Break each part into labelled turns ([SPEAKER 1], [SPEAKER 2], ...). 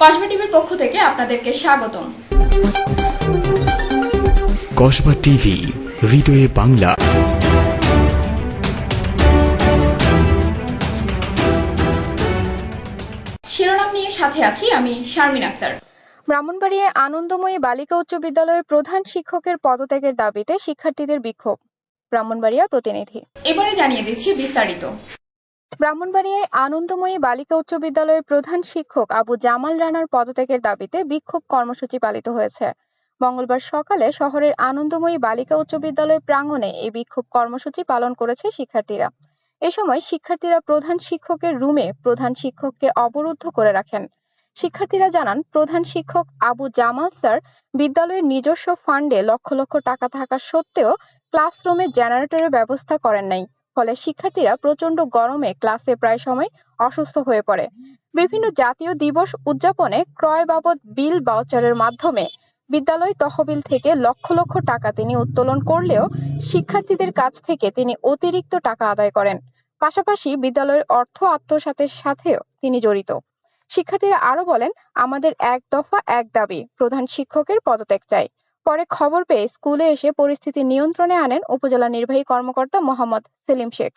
[SPEAKER 1] কসবা টিভির পক্ষ থেকে আপনাদেরকে স্বাগতম।
[SPEAKER 2] কসবা টিভি হৃদয়ে বাংলা।
[SPEAKER 1] শিরোনাম নিয়ে সাথে আছি আমি শারমিন আক্তার।
[SPEAKER 3] ব্রাহ্মণবাড়িয়ায় আনন্দময়ী বালিকা উচ্চ বিদ্যালয়ের প্রধান শিক্ষকের পদত্যাগের দাবিতে শিক্ষার্থীদের বিক্ষোভ ব্রাহ্মণবাড়িয়া প্রতিনিধি।
[SPEAKER 1] এবারে জানিয়ে দিচ্ছি বিস্তারিত।
[SPEAKER 3] ব্রাহ্মণবাড়িয়ায় আনন্দময়ী বালিকা উচ্চ বিদ্যালয়ের প্রধান শিক্ষক আবু জামাল রানার পদত্যাগের দাবিতে বিক্ষোভ কর্মসূচি পালিত হয়েছে। মঙ্গলবার সকালে শহরের আনন্দময়ী বালিকা উচ্চ বিদ্যালয় প্রাঙ্গণে এই বিক্ষোভ কর্মসূচি পালন করেছে শিক্ষার্থীরা। এ সময় শিক্ষার্থীরা প্রধান শিক্ষকের রুমে প্রধান শিক্ষককে অবরুদ্ধ করে রাখেন। শিক্ষার্থীরা জানান, প্রধান শিক্ষক আবু জামাল স্যার বিদ্যালয়ের নিজস্ব ফান্ডে লক্ষ লক্ষ টাকা থাকা সত্ত্বেও ক্লাসরুমে জেনারেটরের ব্যবস্থা করেন নাই। ফলে শিক্ষার্থীরা প্রচণ্ড গরমে ক্লাসে প্রায় সময় অসুস্থ হয়ে পড়ে। বিভিন্ন জাতীয় দিবস উদযাপনে ক্রয় বাবদ বিল বাউচারের মাধ্যমে বিদ্যালয় তহবিল থেকে লক্ষ লক্ষ টাকা তিনি উত্তোলন করলেও শিক্ষার্থীদের কাছ থেকে তিনি অতিরিক্ত টাকা আদায় করেন। পাশাপাশি বিদ্যালয়ের অর্থ আত্মসাতের সাথেও তিনি জড়িত। শিক্ষার্থীরা আরও বলেন, আমাদের এক দফা এক দাবি, প্রধান শিক্ষকের পদত্যাগ চাই। পরে খবর পেয়ে স্কুলে এসে পরিস্থিতি নিয়ন্ত্রণে আনেন উপজেলা নির্বাহী কর্মকর্তা মোহাম্মদ সেলিম শেখ।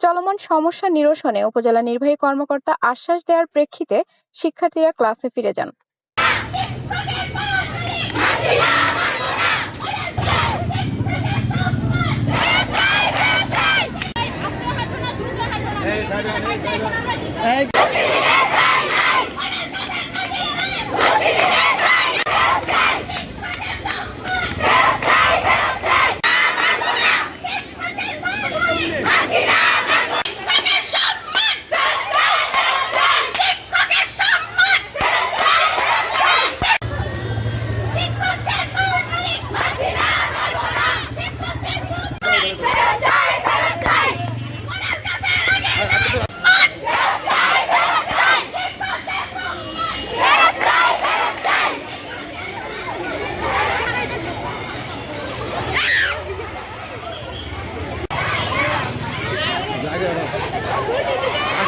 [SPEAKER 3] চলমান সমস্যা নিরসনে উপজেলা নির্বাহী কর্মকর্তা আশ্বাস দেওয়ার প্রেক্ষিতে শিক্ষার্থীরা ক্লাসে ফিরে যান।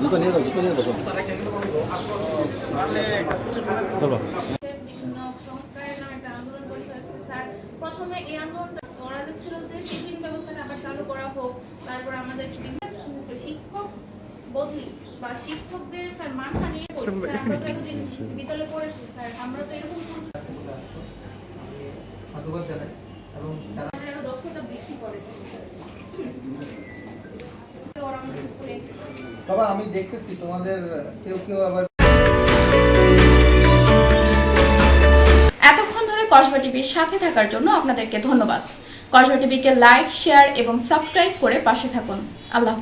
[SPEAKER 4] জুতো নিয়ে যাও নিয়ে যাও
[SPEAKER 5] আমাদের শিক্ষক বদলি বা শিক্ষকদের স্যার মানহানি আমরা তো এতদিন বিদ্যালয়ে পড়েছি স্যার আমরা তো এরকম
[SPEAKER 4] সাধুবাদ
[SPEAKER 5] দক্ষতা বৃদ্ধি করে
[SPEAKER 4] বাবা, আমি দেখতেছি তোমাদের, কেউ কেউ আবার
[SPEAKER 1] ধরে কসবা টিভির সাথে থাকার জন্য আপনাদেরকে ধন্যবাদ। কসবা টিভিকে লাইক, শেয়ার এবং সাবস্ক্রাইব করে পাশে থাকুন। আল্লাহ